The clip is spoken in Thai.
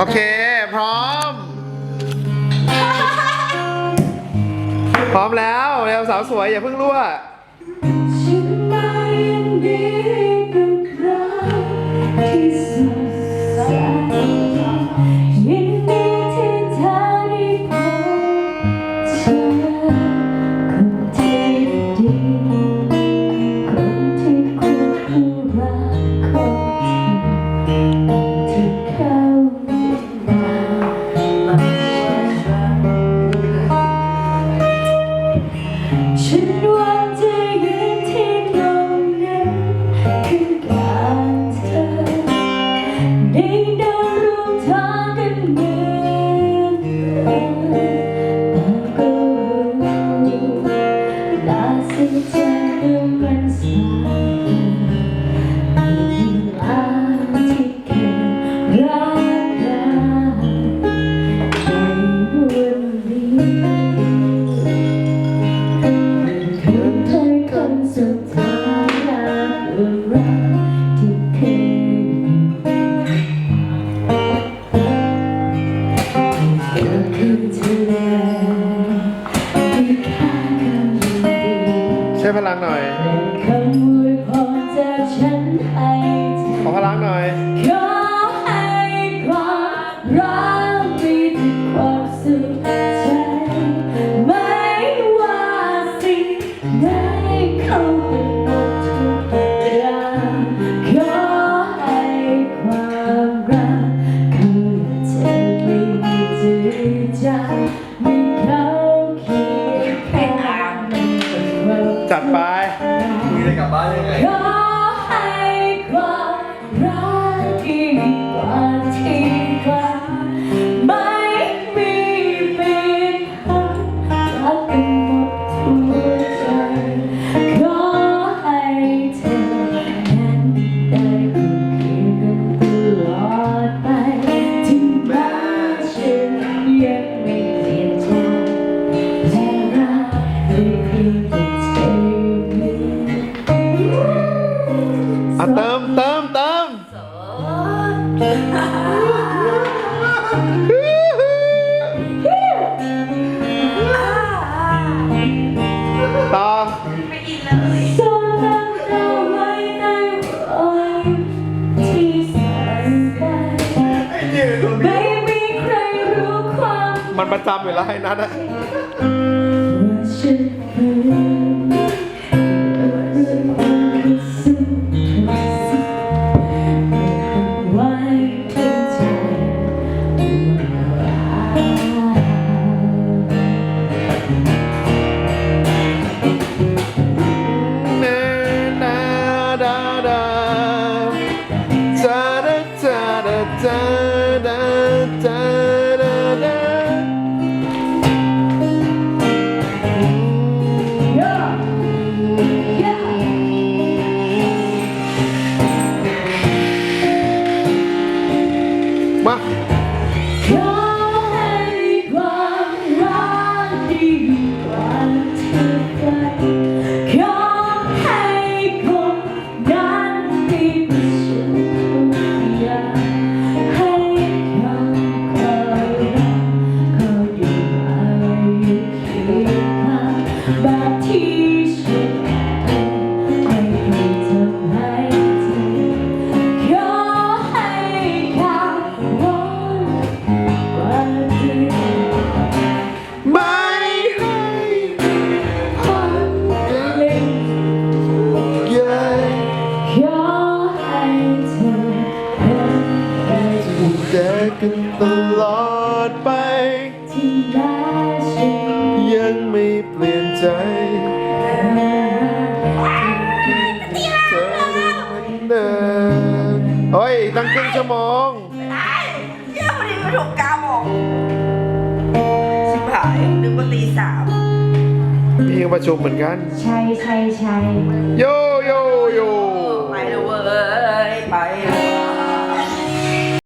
โอเค พร้อม พร้อมแล้วเร็วสาวสวยอย่าเพิ่งรั่ว ฉันมายินดีกับรักที่ ได้เดินร่วมทางกันเหมือนแต่ก็รู้น่าเสียใจเมื่อมัน ลังหน่อยคำอวยพรจากฉันให้เธอขอพลังหน่อยข ยังไง ขอให้ความรักดีกว่าที่ฝันไม่มีเปลี่ยนพันรักกันหมดหัวใจ ขอให้เธอนั้นได้อยู่คียงกันตลอดไปถึงแม้ฉันยังไม่เปลี่ยนใจและรักได้เพียง อะเติมเติมเติมต่อซ่อนรักเราไว้ในวันที่แสนไกลไอ้เนี่ยตัวนี้ไม่มีใครรู้ความมันประจำอยู่แล้วให้นัดอะาจ แบบที่ฉันไม่เคยทำให้เธอขอให้ข่าววันกว่าที่ไม่ให้ความเล็กใหญ่ขอให้เธอเป็นไปแจกันตลอดไปที่น่าฉันยังไม่เปลี่ยน ใจเธอได้เหมือนเดิมเฮ้ยตั้งครึ่งชั่วโมงได้เที่ยววันนี้มาถูกกาบอกชิบหายนึกว่าตีสามพี่ก็ประชุมเหมือนกัน ใช่ใช่ใช่โยโยโย ไปเลยเว้ยไปเลย